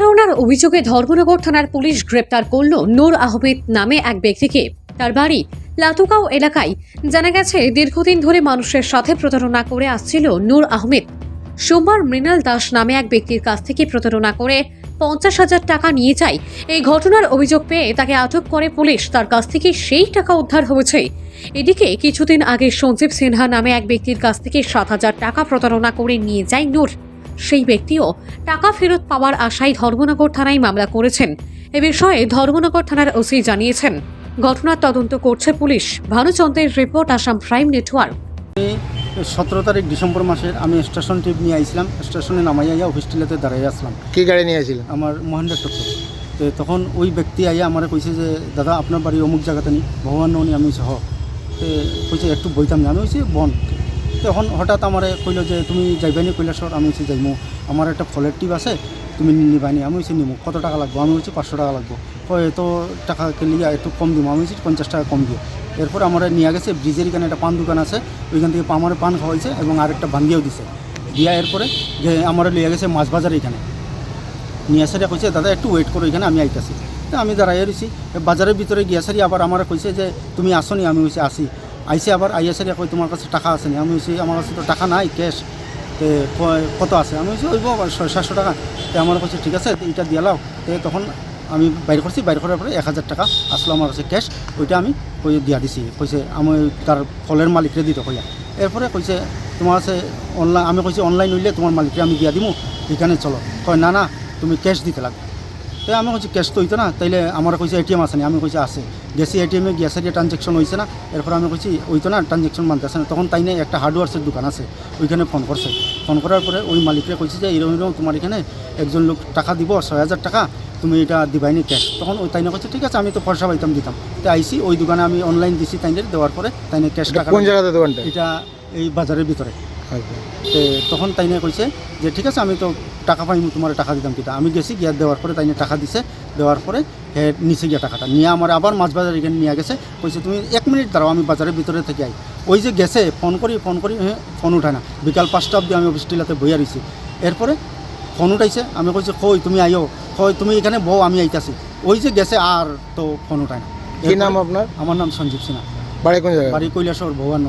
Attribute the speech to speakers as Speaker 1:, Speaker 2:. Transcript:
Speaker 1: প্রতারণার অভিযোগে ধর্মনগর থানার পুলিশ গ্রেপ্তার করল নূর আহমেদ নামে এক ব্যক্তিকে। তার বাড়ি লাতুকাও এলাকায়। জানা গেছে, দীর্ঘদিন ধরে মানুষের সাথে প্রতারণা করে আসছিল নূর আহমেদ। সোমবার মৃণাল দাস নামে এক ব্যক্তির কাছ থেকে প্রতারণা করে পঞ্চাশ হাজার টাকা নিয়ে যায়। এই ঘটনার অভিযোগ পেয়ে তাকে আটক করে পুলিশ। তার কাছ থেকে সেই টাকা উদ্ধার হয়েছে। এদিকে কিছুদিন আগে সঞ্জীব সিনহা নামে এক ব্যক্তির কাছ থেকে সাত হাজার টাকা প্রতারণা করে নিয়ে যায় নূর। সেই ব্যক্তিও টাকা ফেরত পাওয়ার আশায় ধর্মনগর থানায় মামলা করেছেন। এ বিষয়ে ধর্মনগর থানার ওসি জানিয়েছেন। ঘটনার তদন্ত করছে পুলিশ। ভানুচন্দ্রের রিপোর্ট আসাম প্রাইম নেটওয়ার্ক।
Speaker 2: সতেরো তারিখ ডিসেম্বর মাসের আমি স্টেশন ট্রিপ নিয়ে আইছিলাম। স্টেশনে নামাই আইয়া অফিস টিলাতে দাঁড়াই আসলাম।
Speaker 3: কি গাড়ি নিয়ে নিয়েছিলেন
Speaker 2: আমার মহেন্দ্র টক্কর তো তখন ওই ব্যক্তি আইয়া আমার কইছে যে দাদা আপনার বাড়ি অমুক জায়গাতে নি ভগবান ননি আমি হইছি, হ তো কইছে একটু বইতাম না। আমি হয়েছি বন। তখন হঠাৎ আমার কইলো যে, তুমি যাইবানি কৈলাসর আমি হচ্ছে যাইমু। আমার একটা ফলের টিপ আছে, তুমি নিবানি আমি হচ্ছে নিমু, কত টাকা লাগবো? আমি হচ্ছে পাঁচশো টাকা লাগবো। এত টাকা কে লিয়া একটু কম দিব আমি হচ্ছে পঞ্চাশ টাকা কম দিয়ে এরপর আমার নিয়ে গেছে, ব্রিজের এখানে একটা পান দোকান আছে, ওইখান থেকে আমার পান খাওয়াইছে এবং আরেকটা ভাঙ্গিয়েও দিছে। দিয়া এরপরে যে, আমার লিয়ে গেছে মাছ বাজার এখানে। নিয়ে আসারিয়া কইছে, দাদা, একটু ওয়েট করো, এখানে আমি আইতাছি। তো আমি দাঁড়াই রয়েছি বাজারের ভিতরে গিয়া সারি আবার আমার কইছে যে, তুমি আসনি আমি হইছে আসি। আইসে আবার আইয়া সারিয়া কই তোমার কাছে টাকা আসেনি আমি হইছি, আমার কাছে তো টাকা নাই ক্যাশ তে কত আছে? আমি হইছি, ওইব ছয়, সাতশো টাকা। তো আমার কাছে ঠিক আছে, তো এইটা দিয়ে লাও। তো তখন আমি বাইর করছি, বাইর করার পরে এক হাজার টাকা আসলো আমার কাছে ক্যাশ ওইটা আমি কই দিয়া দিছি। কইছে, আমি তার ফলের মালিকরে দিতে কইয়া। এরপরে কইছে, তোমার কাছে অনলাইন আমি কইছি অনলাইন হইলে তোমার মালিককে আমি দিয়া দিমু, এখানে চলো। কয়, না না, তুমি ক্যাশ দিতে লাগবে। তাই আমি কইছি ক্যাশ তো হইতো না? তাইলে আমার কইছে এটিএম আছে না? আমি কইছি আছে। গেছি এটিএমে গিয়া সারিয়ে ট্রানজ্যাকশন হয়েছে না এরপর আমি কইছি হইতো না ট্রানজ্যাকশন মানতেছে না। তখন তাই না একটা হার্ডওয়ার্সের দোকান আছে ওইখানে ফোন করছে। ফোন করার পরে ওই মালিকরে কইছে যে এরকম এরকম তোমার এখানে একজন লোক টাকা দিব ছয় হাজার টাকা তুমি এটা দিবাইনি ক্যাশ তখন ওই তাইনা কইছে ঠিক আছে আমি তো পয়সা পাইতাম দিতাম। তো আইসি ওই দোকানে আমি অনলাইন দিছি তাইনের দেওয়ার পরে তাইনে ক্যাশ টাকা
Speaker 3: কোন জায়গাতে দোকানটা?
Speaker 2: এটা এই বাজারের ভিতরে। তে তখন তাইনে কইছে যে ঠিক আছে আমি তো টাকা পাইনি তোমার টাকা দিতাম কিতা? আমি গেছি গিয়া দেওয়ার পরে তাইনে টাকা দিছে। দেওয়ার পরে হে নিচে গিয়া টাকাটা। নিয়ে আমার আবার মাছ বাজার এখানে নিয়ে গেছে। কইছে তুমি এক মিনিট দাঁড়াও আমি বাজারের ভিতরে থেকে আই। ওই যে গেছে ফোন করি ফোন করি হ্যাঁ ফোন উঠায় না। বিকাল পাঁচটা অবধি আমি অফিস টিলাতে বইয়া রয়েছি এরপরে ফোন উঠাইছে আমি কইছি কই তুমি আইও। কই তুমি এখানে বউ আমি আইতাছি। ওই যে গেছে আর তো ফোন উঠায় না।
Speaker 3: কি নাম আপনার?
Speaker 2: আমার নাম সঞ্জীব সিনহা।
Speaker 3: বাড়ি কোন জায়গায়?
Speaker 2: বাড়ি কৈলাসর ভগবান